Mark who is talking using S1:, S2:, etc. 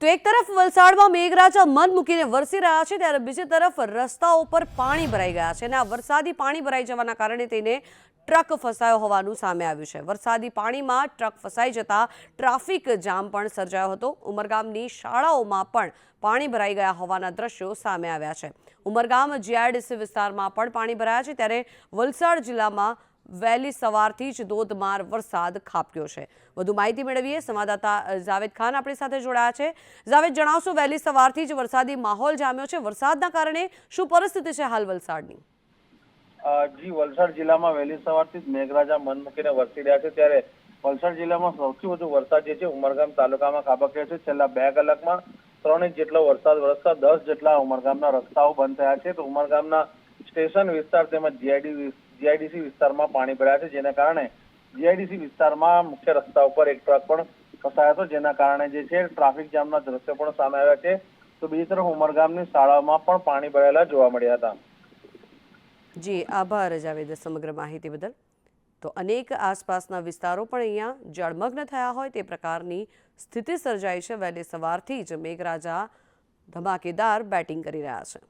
S1: તો એક તરફ વલસાડમાં મેઘરાજા મન મૂકીને વરસી રહ્યા છે, ત્યારે બીજી તરફ રસ્તાઓ પર પાણી ભરાઈ ગયા છે અને આ વરસાદી પાણી ભરાઈ જવાના કારણે તેને ટ્રક ફસાયો હોવાનું સામે આવ્યું છે. વરસાદી પાણીમાં ટ્રક ફસાઈ જતા ટ્રાફિક જામ પણ સર્જાયો હતો. ઉમરગામની શાળાઓમાં પણ પાણી ભરાઈ ગયા હોવાના દ્રશ્યો સામે આવ્યા છે. ઉમરગામ જીઆઈડીસી વિસ્તારમાં પણ પાણી ભરાયા છે, ત્યારે વલસાડ જિલ્લામાં વહેલી સવારથી જ ધોધમાર વરસાદ ખાબક્યો છે. વધુ માહિતી મેળવીએ સંવાદદાતા જાવેદ ખાન આપણી સાથે જોડાયા છે. જાવેદ જણાવશો વહેલી સવારથી જ વરસાદી માહોલ જામ્યો છે. વરસાદના કારણે શું પરિસ્થિતિ છે હાલ વલસાડની?
S2: જી, વલસાડ જિલ્લામાં વહેલી સવારથી જ મેઘરાજા મન મૂકીને વરસી રહ્યા છે. ત્યારે વલસાડ જિલ્લામાં સૌથી વધુ વરસાદ જે છે ઉમરગામ તાલુકામાં ખાબક્યો છે. છેલ્લા બે કલાકમાં ત્રણ ઇંચ જેટલો વરસાદ વરસતા દસ જેટલા ઉમરગામના રસ્તાઓ બંધ થયા છે. તો ઉમરગામના સ્ટેશન વિસ્તાર તેમજ જીઆઈડી જીઆઈડીસી વિસ્તારમાં પાણી ભરાયા છે, જેના કારણે જીઆઈડીસી વિસ્તારમાં મુખ્ય રસ્તા ઉપર એક ટ્રક પણ ફસાયો હતો, જેના કારણે જે છે ટ્રાફિક જામના દ્રશ્યો પણ સામે આવ્યા છે. તો બીજી તરફ ઉમરગામની શાળાઓમાં પણ પાણી ભરાયેલા જોવા મળ્યા હતા.
S1: જી, આભાર જાવેદ સમગ્ર માહિતી બદલ. તો અનેક આસપાસના વિસ્તારો પણ અહીંયા જળમગ્ન થયા હોય તે પ્રકારની સ્થિતિ સર્જાઈ છે. વહેલી સવારથી જ મેઘરાજા ધમાકેદાર બેટિંગ કરી રહ્યા છે.